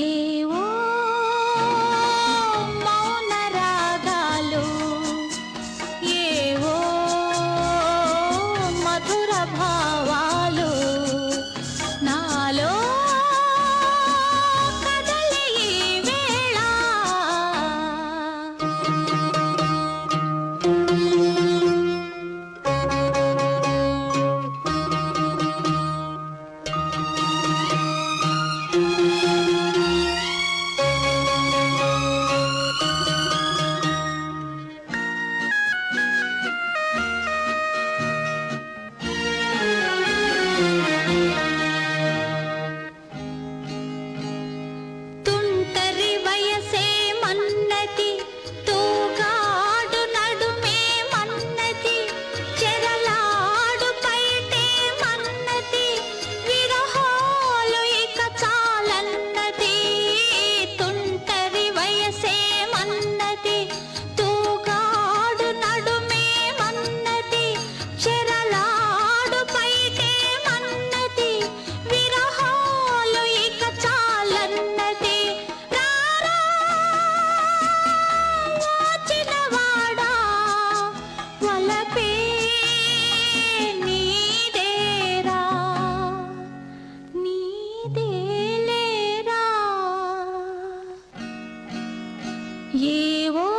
ఏవో మౌన రాగాలు ఏవో మధుర భా ये वो